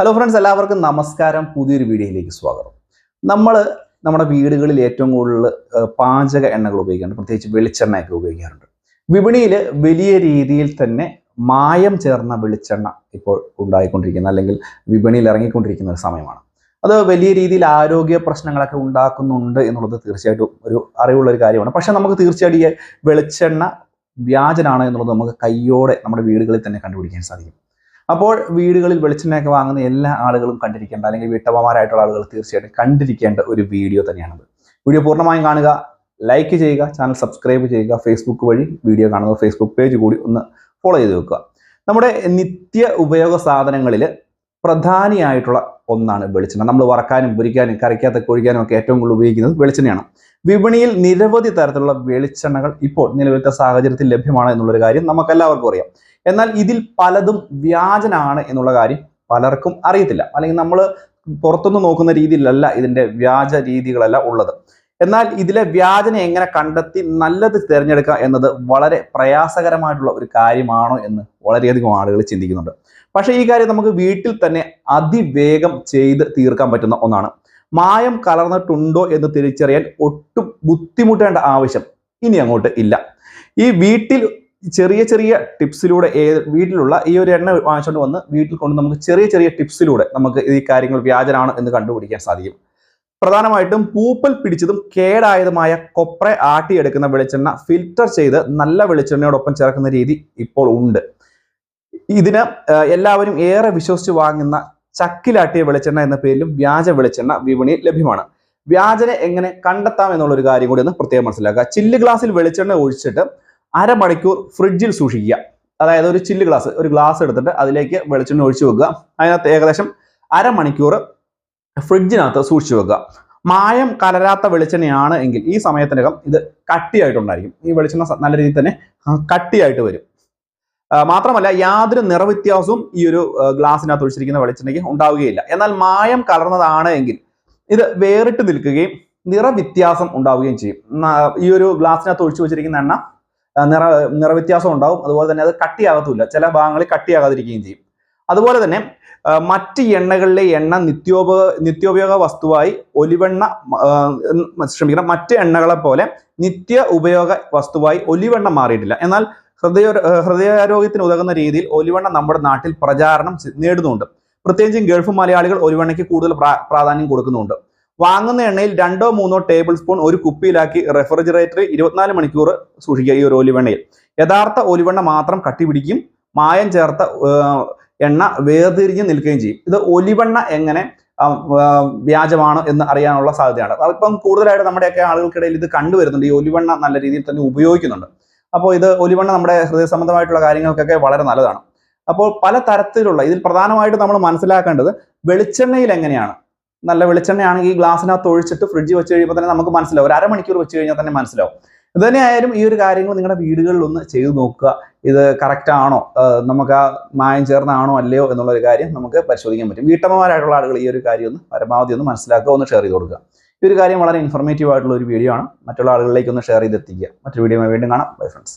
Hello friends എല്ലാവർക്കും നമസ്കാരം. പുതിയൊരു വീഡിയോയിലേക്ക് സ്വാഗതം. നമ്മൾ നമ്മുടെ വീടുകളിൽ ഏറ്റവും കൂടുതൽ പാചക എണ്ണകൾ ഉപയോഗിക്കാറുണ്ട്. പ്രത്യേകിച്ച് വെളിച്ചെണ്ണയൊക്കെ ഉപയോഗിക്കാറുണ്ട്. വിപണിയിൽ വലിയ രീതിയിൽ തന്നെ മായം ചേർന്ന വെളിച്ചെണ്ണ ഇപ്പോൾ ഉണ്ടായിക്കൊണ്ടിരിക്കുന്ന അല്ലെങ്കിൽ വിപണിയിൽ ഇറങ്ങിക്കൊണ്ടിരിക്കുന്ന ഒരു സമയമാണ്. അത് വലിയ രീതിയിൽ ആരോഗ്യ പ്രശ്നങ്ങളൊക്കെ ഉണ്ടാക്കുന്നുണ്ട് എന്നുള്ളത് തീർച്ചയായിട്ടും ഒരു അറിവുള്ള ഒരു കാര്യമാണ്. പക്ഷേ നമുക്ക് തീർച്ചയായിട്ടും ഈ വെളിച്ചെണ്ണ വ്യാജനാണ് എന്നുള്ളത് നമുക്ക് കയ്യോടെ നമ്മുടെ വീടുകളിൽ തന്നെ കണ്ടുപിടിക്കാൻ സാധിക്കും. അപ്പോൾ വീടുകളിൽ വെളിച്ചെണ്ണയൊക്കെ വാങ്ങുന്ന എല്ലാ ആളുകളും കണ്ടിരിക്കേണ്ട അല്ലെങ്കിൽ വീട്ടമ്മമാരായിട്ടുള്ള ആളുകൾ തീർച്ചയായിട്ടും കണ്ടിരിക്കേണ്ട ഒരു വീഡിയോ തന്നെയാണത്. വീഡിയോ പൂർണമായും കാണുക ലൈക്ക് ചെയ്യുക ചാനൽ സബ്സ്ക്രൈബ് ചെയ്യുക ഫേസ്ബുക്ക് വഴി വീഡിയോ കാണുന്ന ഫേസ്ബുക്ക് പേജ് കൂടി ഒന്ന് ഫോളോ ചെയ്ത് വെക്കുക. നമ്മുടെ നിത്യ ഉപയോഗ സാധനങ്ങളിൽ പ്രധാനിയായിട്ടുള്ള ഒന്നാണ് വെളിച്ചെണ്ണ. നമ്മൾ വറക്കാനും പൊരിക്കാനും കറിക്കകത്തൊക്കെ ഒഴിക്കാനും ഒക്കെ ഏറ്റവും കൂടുതൽ ഉപയോഗിക്കുന്നത് വെളിച്ചെണ്ണയാണ്. വിപണിയിൽ നിരവധി തരത്തിലുള്ള വെളിച്ചെണ്ണകൾ ഇപ്പോൾ നിലവിലത്തെ സാഹചര്യത്തിൽ ലഭ്യമാണ് എന്നുള്ളൊരു കാര്യം നമുക്കെല്ലാവർക്കും അറിയാം. എന്നാൽ ഇതിൽ പലതും വ്യാജനാണ് എന്നുള്ള കാര്യം പലർക്കും അറിയത്തില്ല. അല്ലെങ്കിൽ നമ്മൾ പുറത്തുനിന്ന് നോക്കുന്ന രീതിയിലല്ല ഇതിന്റെ വ്യാജ രീതികളല്ല ഉള്ളത്. എന്നാൽ ഇതിലെ വ്യാജനെ എങ്ങനെ കണ്ടെത്തി നല്ലത് തിരഞ്ഞെടുക്കുക എന്നത് വളരെ പ്രയാസകരമായിട്ടുള്ള ഒരു കാര്യമാണോ എന്ന് വളരെയധികം ആളുകൾ ചിന്തിക്കുന്നുണ്ട്. പക്ഷേ ഈ കാര്യം നമുക്ക് വീട്ടിൽ തന്നെ അതിവേഗം ചെയ്ത് തീർക്കാൻ പറ്റുന്ന ഒന്നാണ്. മായം കലർന്നിട്ടുണ്ടോ എന്ന് തിരിച്ചറിയാൻ ഒട്ടും ബുദ്ധിമുട്ടേണ്ട ആവശ്യം ഇനി അങ്ങോട്ട് ഇല്ല. ഈ വീട്ടിൽ ചെറിയ ചെറിയ ടിപ്സിലൂടെ ഏത് വീട്ടിലുള്ള ഈ ഒരു എണ്ണ വാങ്ങിച്ചുകൊണ്ട് വന്ന് വീട്ടിൽ കൊണ്ട് നമുക്ക് ചെറിയ ചെറിയ ടിപ്സിലൂടെ നമുക്ക് ഈ കാര്യങ്ങൾ വ്യാജനാണ് എന്ന് കണ്ടുപിടിക്കാൻ സാധിക്കും. പ്രധാനമായിട്ടും പൂപ്പൽ പിടിച്ചതും കേടായതുമായ കൊപ്ര ആട്ടിയെടുക്കുന്ന വെളിച്ചെണ്ണ ഫിൽറ്റർ ചെയ്ത് നല്ല വെളിച്ചെണ്ണയോടൊപ്പം ചേർക്കുന്ന രീതി ഇപ്പോൾ ഉണ്ട്. ഇതിന് എല്ലാവരും ഏറെ വിശ്വസിച്ച് വാങ്ങുന്ന ചക്കിലാട്ടിയ വെളിച്ചെണ്ണ എന്ന പേരിലും വ്യാജ വെളിച്ചെണ്ണ വിപണിയിൽ ലഭ്യമാണ്. വ്യാജനെ എങ്ങനെ കണ്ടെത്താം എന്നുള്ളൊരു കാര്യം കൂടി ഒന്ന് പ്രത്യേകം മനസ്സിലാക്കുക. ചില്ല് ഗ്ലാസ്സിൽ വെളിച്ചെണ്ണ ഒഴിച്ചിട്ട് അരമണിക്കൂർ ഫ്രിഡ്ജിൽ സൂക്ഷിക്കുക. അതായത് ഒരു ചില്ല് ഗ്ലാസ് ഒരു ഗ്ലാസ് എടുത്തിട്ട് അതിലേക്ക് വെളിച്ചെണ്ണ ഒഴിച്ചു വെക്കുക. അതിനകത്ത് ഏകദേശം അരമണിക്കൂർ ഫ്രിഡ്ജിനകത്ത് സൂക്ഷിച്ചു വെക്കുക. മായം കലരാത്ത വെളിച്ചെണ്ണയാണ് എങ്കിൽ ഈ സമയത്തിനകം ഇത് കട്ടിയായിട്ടുണ്ടായിരിക്കും. ഈ വെളിച്ചെണ്ണ നല്ല രീതിയിൽ തന്നെ കട്ടിയായിട്ട് വരും. മാത്രമല്ല യാതൊരു നിറവ്യത്യാസവും ഈ ഒരു ഗ്ലാസിനകത്ത് ഒഴിച്ചിരിക്കുന്ന വെളിച്ചെണ്ണയ്ക്ക് ഉണ്ടാവുകയില്ല. എന്നാൽ മായം കലർന്നതാണ് എങ്കിൽ ഇത് വേറിട്ട് നിൽക്കുകയും നിറവ്യത്യാസം ഉണ്ടാവുകയും ചെയ്യും. ഈ ഒരു ഗ്ലാസിനകത്ത് ഒഴിച്ചു വെച്ചിരിക്കുന്ന എണ്ണ നിറ നിറവ്യത്യാസം ഉണ്ടാവും. അതുപോലെ തന്നെ അത് കട്ടിയാകത്തുമില്ല. ചില ഭാഗങ്ങളിൽ കട്ടിയാകാതിരിക്കുകയും ചെയ്യും. അതുപോലെ തന്നെ മറ്റ് എണ്ണകളിലെ എണ്ണ നിത്യോപ നിത്യോപയോഗ വസ്തുവായി ഒലിവെണ്ണ ശ്രമിക്കണം മറ്റ് എണ്ണകളെ പോലെ നിത്യ ഉപയോഗ വസ്തുവായി ഒലിവെണ്ണ മാറിയിട്ടില്ല. എന്നാൽ ഹൃദയ ഹൃദയാരോഗ്യത്തിന് ഉതകുന്ന രീതിയിൽ ഒലിവെണ്ണ നമ്മുടെ നാട്ടിൽ പ്രചാരണം നേടുന്നുണ്ട്. പ്രത്യേകിച്ചും ഗൾഫ് മലയാളികൾ ഒലിവെണ്ണയ്ക്ക് കൂടുതൽ പ്രാധാന്യം കൊടുക്കുന്നുണ്ട്. വാങ്ങുന്ന എണ്ണയിൽ രണ്ടോ മൂന്നോ ടേബിൾ സ്പൂൺ ഒരു കുപ്പിയിലാക്കി റെഫ്രിജറേറ്ററിൽ ഇരുപത്തിനാല് മണിക്കൂർ സൂക്ഷിക്കുക ഈ ഒരു ഒലിവെണ്ണയിൽ. യഥാർത്ഥ ഒലിവെണ്ണ മാത്രം കട്ടിപിടിക്കും മായം ചേർത്ത എണ്ണ വേർതിരിഞ്ഞ് നിൽക്കുകയും ചെയ്യും. ഇത് ഒലിവെണ്ണ എങ്ങനെ വ്യാജമാണ് എന്ന് അറിയാനുള്ള സാധ്യതയാണ്. അപ്പം കൂടുതലായിട്ട് നമ്മുടെയൊക്കെ ആളുകൾക്കിടയിൽ ഇത് കണ്ടുവരുന്നുണ്ട്. ഈ ഒലിവെണ്ണ നല്ല രീതിയിൽ തന്നെ ഉപയോഗിക്കുന്നുണ്ട്. അപ്പോൾ ഇത് ഒലിവെണ്ണ നമ്മുടെ ഹൃദയ സംബന്ധമായിട്ടുള്ള കാര്യങ്ങൾക്കൊക്കെ വളരെ നല്ലതാണ്. അപ്പോൾ പല തരത്തിലുള്ള ഇതിൽ പ്രധാനമായിട്ട് നമ്മൾ മനസ്സിലാക്കേണ്ടത് വെളിച്ചെണ്ണയിൽ എങ്ങനെയാണ്? നല്ല വെളിച്ചെണ്ണയാണെങ്കിൽ ഗ്ലാസ്സിനകത്ത് ഒഴിച്ചിട്ട് ഫ്രിഡ്ജിൽ വെച്ച് കഴിയുമ്പോൾ തന്നെ നമുക്ക് മനസ്സിലാവും. ഒരു അരമണിക്കൂർ വെച്ച് കഴിഞ്ഞാൽ തന്നെ മനസ്സിലാവും. ഇത് തന്നെയായാലും ഈ ഒരു കാര്യങ്ങൾ നിങ്ങളുടെ വീടുകളിൽ ഒന്ന് ചെയ്തു നോക്കുക. ഇത് കറക്റ്റ് ആണോ? നമുക്ക് ആ മായം ചേർന്നാണോ അല്ലയോ എന്നുള്ള ഒരു കാര്യം നമുക്ക് പരിശോധിക്കാൻ പറ്റും. വീട്ടമ്മമാരായിട്ടുള്ള ആളുകൾ ഈ ഒരു കാര്യം ഒന്ന് പരമാവധി ഒന്ന് മനസ്സിലാക്കുക ഒന്ന് ഷെയർ ചെയ്ത് കൊടുക്കുക. ഈ ഒരു കാര്യം വളരെ ഇൻഫോർമേറ്റീവ് ആയിട്ടുള്ള ഒരു വീഡിയോ ആണ്. മറ്റുള്ള ആളുകളിലേക്ക് ഒന്ന് ഷെയർ ചെയ്തെത്തിക്കുക. മറ്റൊരു വീഡിയോ വീണ്ടും കാണാം. Bye friends